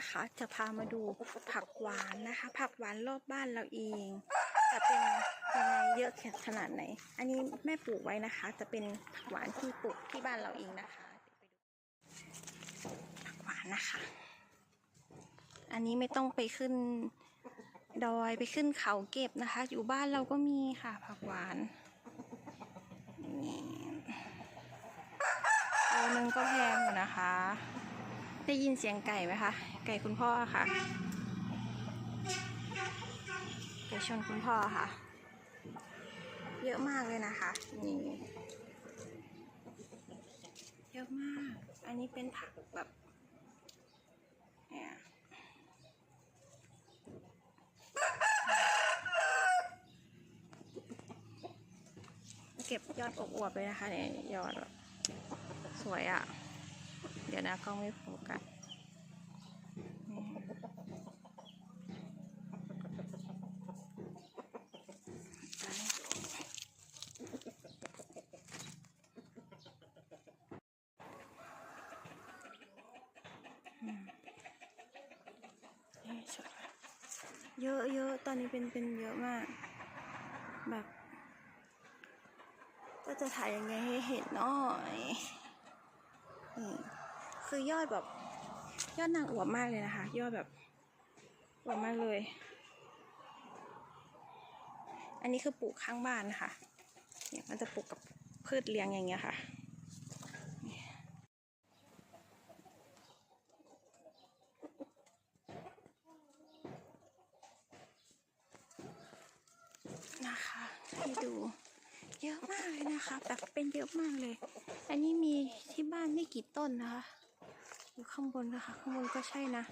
นะคะ จะพามาดูผักหวานนะคะ ผักหวานรอบบ้านเราเองจะเป็นยังไงเยอะขนาดไหน อันนี้แม่ปลูกไว้นะคะ จะเป็นผักหวานที่ปลูกที่บ้านเราเองนะคะไปดูผักหวานนะคะ อันนี้ไม่ต้องไปขึ้นดอยไปขึ้นเขาเก็บนะคะ อยู่บ้านเราก็มีค่ะ ผักหวานนี่โลนึงก็แพงอยู่นะคะ ได้ยินเสียงไก่ไหมคะ ไก่คุณพ่อค่ะ ไก่ชนคุณพ่อค่ะ เยอะมากเลยนะคะนี่เยอะมาก อันนี้เป็นผักแบบเนี่ยเก็บยอดอวบเลยนะคะเนี่ยยอดสวยอะ่ะ เดี๋ยวนะกล้องไม่โฟกัสเยอะเยอะตอนนี้เป็นเป็นเยอะมาก แบบ ก็จะถ่ายยังไงให้เห็นหน่อย คือยอดแบบ ยอดนางอวบมากเลยนะคะ ยอดแบบอวบมากเลย อันนี้คือปลูกข้างบ้านนะคะเนี่ยมันจะปลูกกับพืชเลี้ยงอย่างเงี้ยค่ะนะคะให้ดูเยอะมากเลยนะคะแบบเป็นเยอะมากเลย อันนี้มีที่บ้านไม่กี่ต้นนะคะ ข้างบนนะคะ ข้างบนก็ใช่นะ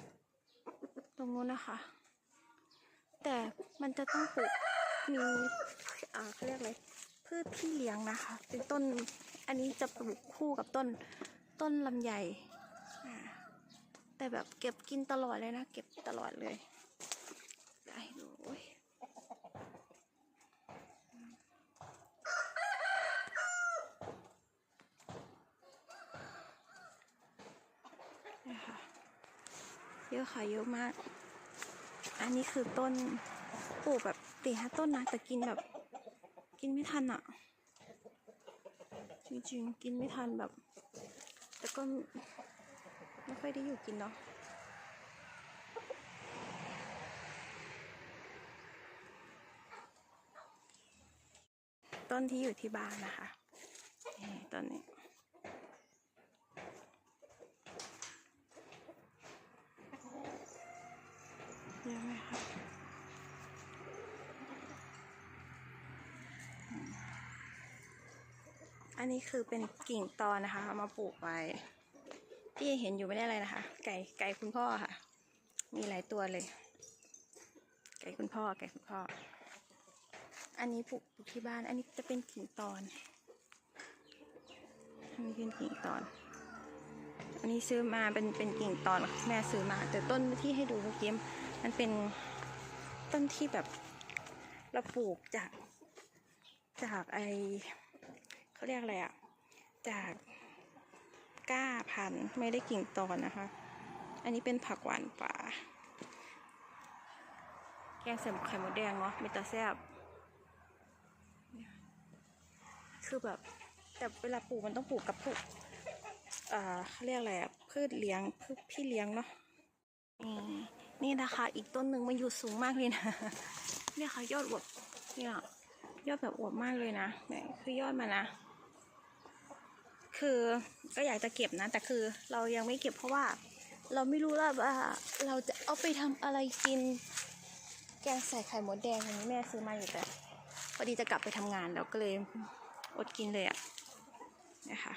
ตรงนู้นนะคะ แต่มันจะต้องปลูกมีอ่าเขาเรียกอะไรพืชที่เลี้ยงนะคะ เป็นต้นอันนี้จะปลูกคู่กับต้นต้นลำไยอ่าแต่แบบเก็บกินตลอดเลยนะ เก็บตลอดเลยได้ดูโอ้ย นะคะ เยอะค่ะเยอะมาก อันนี้คือต้นปลูกแบบตีห้าต้นนะแต่กินแบบ กินไม่ทันอะ่ะ จริงๆ กินไม่ทันแบบ แต่ก็ไม่ค่อยได้อยู่กินเนาะต้นที่อยู่ที่บ้านนะคะต้นนี้ เยอะไหมคะอืมอันนี้คือเป็นกิ่งตอนนะคะเอามาปลูกไว้ ที่เห็นอยู่ไม่ได้อะไรนะคะ ไก่ไก่คุณพ่อค่ะ มีหลายตัวเลย ไก่คุณพ่อ ไก่คุณพ่อ อันนี้ปลูกปลูกที่บ้าน อันนี้จะเป็นกิ่งตอนอันนี้เป็นกิ่งตอน อันนี้ซื้อมาเป็นเป็นกิ่งตอนแม่ซื้อมา แต่ต้นที่ให้ดูเมื่อกี้ มันเป็นต้นที่แบบเราปลูกจากจากไอเขาเรียกอะไรอะจากก้าพันธุ์ไม่ได้กิ่งตอนนะคะ อันนี้เป็นผักหวานป่า แกงใส่ไข่มดแดงเนาะมีตาแซบคือแบบ แต่เวลาปลูกมันต้องปลูกกับพวกอ่าเขาเรียกอะไรอะพืชเลี้ยงพืชพี่เลี้ยงเนาะ นี่นะคะ อีกต้นหนึ่งมันอยู่สูงมากเลยนะเนี่ยค่ะยอดอวบเนี่ยยอดแบบอวบมากเลยนะเนี่ยคือยอดมันะ คือก็อยากจะเก็บนะ แต่คือเรายังไม่เก็บเพราะว่า เราไม่รู้ว่าว่าเราจะเอาไปทำอะไรกิน แกงใส่ไข่หมดแดงอย่างนี้แม่ซื้อมาอยู่แต่พอดีจะกลับไปทำงานแล้วก็เลยอดกินเลยอะนะคะ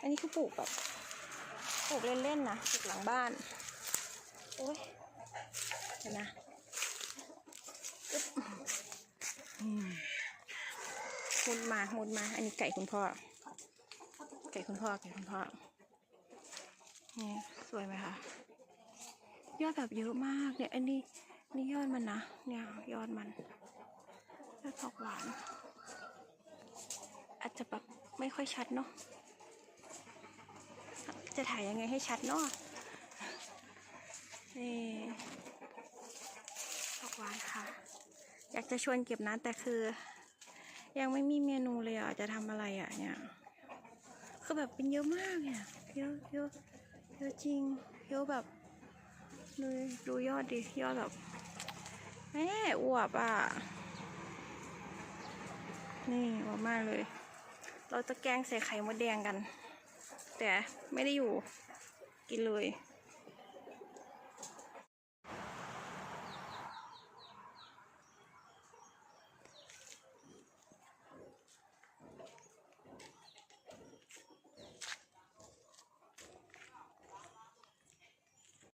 อันนี้คือปลูกแบบปลูกเล่นๆนะปลูกหลังบ้าน โอ้ยเดี๋ยวนะอึ๊บอืมมุดมามุดมา อันนี้ไก่คุณพ่อ ไก่คุณพ่อ ไก่คุณพ่อ นี่สวยไหมคะ ยอดแบบเยอะมาก เนี่ย อันนี้ นี่ยอดมันนะ เนี่ยยอดมันยอดผักหวาน อาจจะแบบไม่ค่อยชัดเนาะ จะถ่ายยังไงให้ชัดเนาะ นี่ผักหวานค่ะ อยากจะชวนเก็บนะแต่คือ ยังไม่มีเมนูเลยอะ จะทำอะไรอะเนี่ยคือแบบเป็นเยอะมากเนี่ยเยอะเยอะเยอะจริงเยอะแบบดูดูยอดดิยอดแบบแม่อวบอะ นี่อวบมากเลย เราจะแกงใส่ไข่มดแดงกัน แต่ไม่ได้อยู่กินเลย